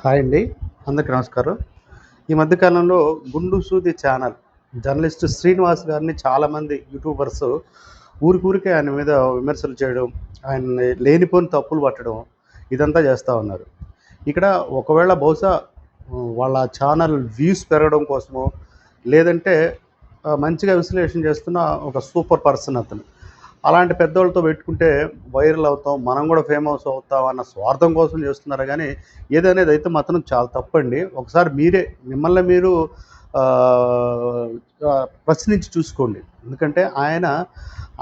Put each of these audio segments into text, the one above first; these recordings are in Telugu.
హాయ్ అండి. అందరికి నమస్కారం. ఈ మధ్యకాలంలో గుండు సూది ఛానల్ జర్నలిస్ట్ శ్రీనివాస్ గారిని చాలామంది యూట్యూబర్స్ ఊరికూరికే ఆయన మీద విమర్శలు చేయడం ఆయన్ని లేనిపోని తప్పులు పట్టడం ఇదంతా చేస్తూ ఉన్నారు. ఇక్కడ ఒకవేళ బహుశా వాళ్ళ ఛానల్ వ్యూస్ పెరగడం కోసమో లేదంటే మంచిగా విశ్లేషణ చేస్తున్న ఒక సూపర్ పర్సన్ అతను. అలాంటి పెద్దవాళ్ళతో పెట్టుకుంటే వైరల్ అవుతాం మనం కూడా ఫేమస్ అవుతాం అన్న స్వార్థం కోసం చేస్తున్నారు. కానీ ఏదనేది అయితే మాత్రం చాలా తప్పండి. ఒకసారి మీరే మిమ్మల్ని మీరు ప్రశ్నించి చూసుకోండి. ఎందుకంటే ఆయన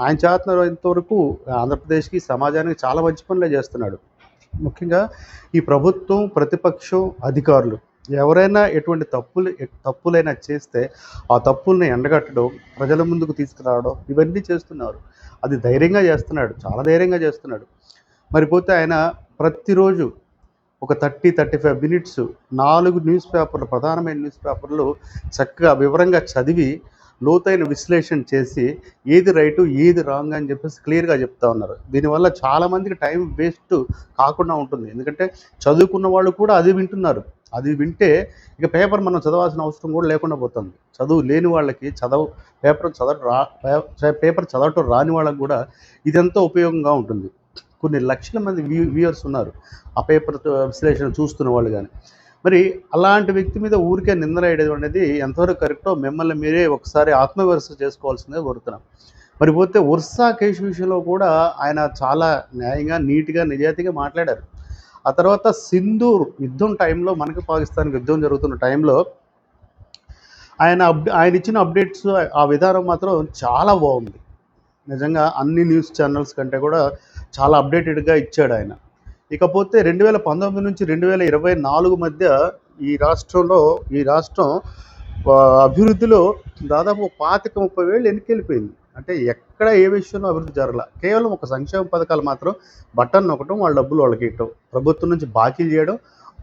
ఆయన చేతనంతవరకు ఆంధ్రప్రదేశ్కి సమాజానికి చాలా మంచి పనులే చేస్తున్నాడు. ముఖ్యంగా ఈ ప్రభుత్వం ప్రతిపక్షం అధికారులు ఎవరైనా ఎటువంటి తప్పులు తప్పులైనా చేస్తే ఆ తప్పుల్ని ఎండగట్టడం ప్రజల ముందుకు తీసుకురావడం ఇవన్నీ చేస్తున్నారు. అది ధైర్యంగా చేస్తున్నాడు చాలా ధైర్యంగా చేస్తున్నాడు. మరి పోతే ఆయన ప్రతిరోజు ఒక థర్టీ థర్టీ ఫైవ్ మినిట్స్ నాలుగు న్యూస్ పేపర్లు ప్రధానమైన న్యూస్ పేపర్లు చక్కగా వివరంగా చదివి లోతైన విశ్లేషణ చేసి ఏది రైటు ఏది రాంగ్ అని చెప్పేసి క్లియర్గా చెప్తా ఉన్నారు. దీనివల్ల చాలామందికి టైం వేస్ట్ కాకుండా ఉంటుంది. ఎందుకంటే చదువుకున్న వాళ్ళు కూడా అది వింటున్నారు. అది వింటే ఇక పేపర్ మనం చదవాల్సిన అవసరం కూడా లేకుండా పోతుంది. చదువు లేని వాళ్ళకి చదవ పేపర్ చదవటం రా పేపర్ చదవటం రాని వాళ్ళకి కూడా ఇదెంతో ఉపయోగంగా ఉంటుంది. కొన్ని లక్షల మంది వ్యూ వ్యూయర్స్ ఉన్నారు. ఆ పేపర్ విశ్లేషణ చూస్తున్న వాళ్ళు కానీ మరి అలాంటి వ్యక్తి మీద ఊరికే నిందలు వేయడం అనేది ఎంతవరకు కరెక్టో మిమ్మల్ని మీరే ఒకసారి ఆత్మవిమర్శ చేసుకోవాల్సిందే కోరుతున్నాం. మరి పోతే ఉర్సా కేసు విషయంలో కూడా ఆయన చాలా న్యాయంగా నీట్గా నిజాయితీగా మాట్లాడారు. ఆ తర్వాత సింధూర్ యుద్ధం టైంలో మనకి పాకిస్తాన్కి యుద్ధం జరుగుతున్న టైంలో ఆయన అప్ ఆయన ఇచ్చిన అప్డేట్స్ ఆ విధానం మాత్రం చాలా బాగుంది. నిజంగా అన్ని న్యూస్ ఛానల్స్ కంటే కూడా చాలా అప్డేటెడ్గా ఇచ్చాడు ఆయన. ఇకపోతే రెండు వేల పంతొమ్మిది నుంచి రెండు వేల ఇరవై నాలుగు మధ్య ఈ రాష్ట్రంలో ఈ రాష్ట్రం అభివృద్ధిలో దాదాపు పాతిక ముప్పై వేలు వెనకెళ్ళిపోయింది అంటే ఎక్కడ ఏ విషయంలో అభివృద్ధి జరగల కేవలం ఒక సంక్షేమ పథకాలు మాత్రం బటన్ నొక్కటం వాళ్ళ డబ్బులు వాళ్ళకి ఇవ్వటం ప్రభుత్వం నుంచి బాకీ చేయడం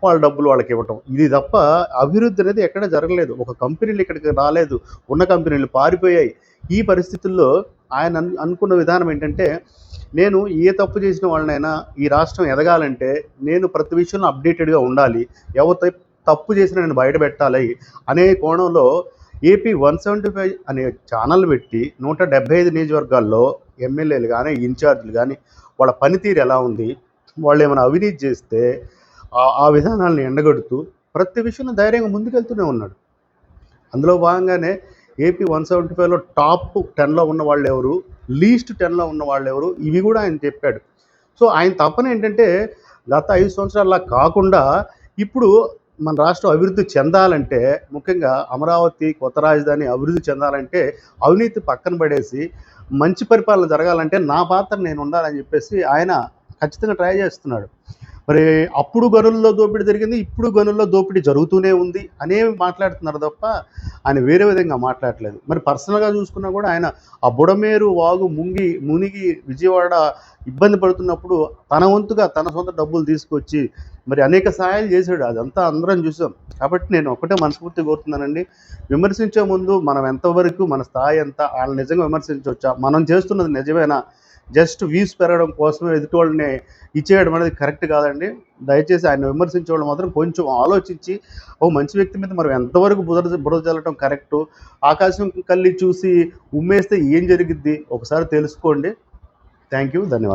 వాళ్ళ డబ్బులు వాళ్ళకి ఇవ్వటం. ఇది తప్ప అభివృద్ధి అనేది ఎక్కడ జరగలేదు. ఒక కంపెనీలు ఇక్కడికి రాలేదు ఉన్న కంపెనీలు పారిపోయాయి. ఈ పరిస్థితుల్లో ఆయన అనుకున్న విధానం ఏంటంటే నేను ఏ తప్పు చేసిన వాళ్ళనైనా ఈ రాష్ట్రం ఎదగాలంటే నేను ప్రతి విషయంలో అప్డేటెడ్గా ఉండాలి. ఎవరు తప్పు చేసినా నేను బయట పెట్టాలి అనే కోణంలో ఏపీ వన్ సెవెంటీ ఫైవ్ అనే ఛానల్ పెట్టి నూట డెబ్బై ఐదు నియోజకవర్గాల్లో ఎమ్మెల్యేలు కానీ ఇన్ఛార్జీలు కానీ వాళ్ళ పనితీరు ఎలా ఉంది? వాళ్ళు ఏమైనా అవినీతి చేస్తే ఆ- విధానాలను ఎండగడుతూ ప్రతి విషయంలో ధైర్యంగా ముందుకెళ్తూనే ఉన్నాడు. అందులో భాగంగానే ఏపీ వన్ సెవెంటీ ఫైవ్లో టాప్ టెన్లో ఉన్న వాళ్ళు ఎవరు? లీస్ట్ టెన్లో ఉన్న వాళ్ళు ఎవరు? ఇవి కూడా ఆయన చెప్పాడు. సో ఆయన తపన ఏంటంటే గత ఐదు సంవత్సరాల కాకుండా ఇప్పుడు మన రాష్ట్రం అభివృద్ధి చెందాలంటే ముఖ్యంగా అమరావతి కొత్త రాజధాని అభివృద్ధి చెందాలంటే అవినీతి పక్కన పడేసి మంచి పరిపాలన జరగాలంటే నా పాత్ర నేను ఉండాలని చెప్పేసి ఆయన ఖచ్చితంగా ట్రై చేస్తున్నాడు. మరి అప్పుడు గనుల్లో దోపిడీ జరిగింది ఇప్పుడు గనుల్లో దోపిడీ జరుగుతూనే ఉంది అనేవి మాట్లాడుతున్నారు తప్ప ఆయన వేరే విధంగా మాట్లాడలేదు. మరి పర్సనల్గా చూసుకున్నా కూడా ఆయన ఆ బుడమేరు వాగు ముంగి మునిగి విజయవాడ ఇబ్బంది పడుతున్నప్పుడు తన వంతుగా తన సొంత డబ్బులు తీసుకొచ్చి మరి అనేక సహాయాలు చేశాడు. అదంతా అందరం చూసాం. కాబట్టి నేను ఒకటే మనస్ఫూర్తి కోరుతున్నానండి. విమర్శించే ముందు మనం ఎంతవరకు మన స్థాయి ఎంత వాళ్ళని నిజంగా విమర్శించవచ్చా మనం చేస్తున్నది నిజమేనా? జస్ట్ వ్యూస్ పెరగడం కోసమే ఎదుటి వాళ్ళని ఇచ్చేయడం అనేది కరెక్ట్ కాదండి. దయచేసి ఆయన విమర్శించే వాళ్ళు మాత్రం కొంచెం ఆలోచించి ఓ మంచి వ్యక్తి మీద మనం ఎంతవరకు బుధ బుధ చల్లటం కరెక్టు? ఆకాశం కళ్ళి చూసి ఉమ్మేస్తే ఏం జరిగిద్ది? ఒకసారి తెలుసుకోండి. Thank you. ధన్యవాదాలు.